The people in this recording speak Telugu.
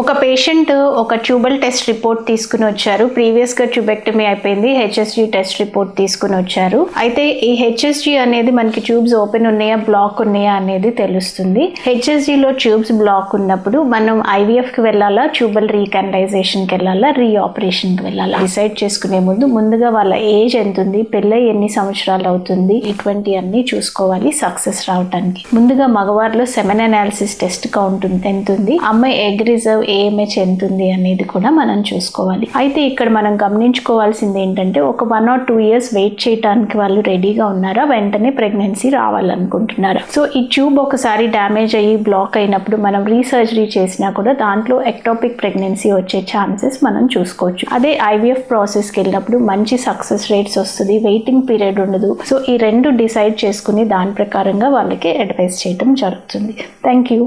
ఒక పేషెంట్ ఒక ట్యూబల్ టెస్ట్ రిపోర్ట్ తీసుకుని వచ్చారు. ప్రీవియస్గా ట్యూబెక్టమీ అయిపోయింది. హెచ్ఎస్జి టెస్ట్ రిపోర్ట్ తీసుకుని వచ్చారు. అయితే ఈ హెచ్ఎస్జి అనేది మనకి ట్యూబ్స్ ఓపెన్ ఉన్నాయా బ్లాక్ ఉన్నాయా అనేది తెలుస్తుంది. హెచ్ఎస్జిలో ట్యూబ్స్ బ్లాక్ ఉన్నప్పుడు మనం ఐవీఎఫ్కి వెళ్ళాలా ట్యూబల్ రీకనలైజేషన్కి వెళ్ళాలా రీ కి వెళ్ళాలా? డిసైడ్ చేసుకునే ముందు ముందుగా వాళ్ళ ఏజ్ ఎంత ఉంది పిల్ల ఎన్ని సంవత్సరాలు అవుతుంది ఇటువంటి అన్ని చూసుకోవాలి సక్సెస్ రావడానికి ముందుగా మగవారిలో సెమెన్ అనాలిసిస్ టెస్ట్ కౌంట్ ఎంత ఉంది? అమ్మాయి ఎగ్ రిజర్వ్ ఏఎంహెచ్ ఎంత ఉంది అనేది కూడా మనం చూసుకోవాలి. అయితే ఇక్కడ మనం గమనించుకోవాల్సింది ఏంటంటే ఒక one or two years wait చేయడానికి వాళ్ళు రెడీగా ఉన్నారా? వెంటనే ప్రెగ్నెన్సీ రావాలనుకుంటున్నారా? సో ఈ ట్యూబ్ ఒకసారి డ్యామేజ్ అయ్యి బ్లాక్ అయినప్పుడు మనం రీసర్జరీ చేసినా కూడా దాంట్లో ఎక్టోపిక్ ప్రెగ్నెన్సీ వచ్చే ఛాన్సెస్ మనం చూసుకోవచ్చు. అదే ఐవీఎఫ్ ప్రాసెస్కి వెళ్ళినప్పుడు మంచి సక్సెస్ రేట్స్ వస్తుంది వెయిటింగ్ పీరియడ్ ఉండదు. సో ఈ రెండు డిసైడ్ చేసుకుని దాని ప్రకారంగా వాళ్ళకి అడ్వైస్ చేయడం జరుగుతుంది. Thank you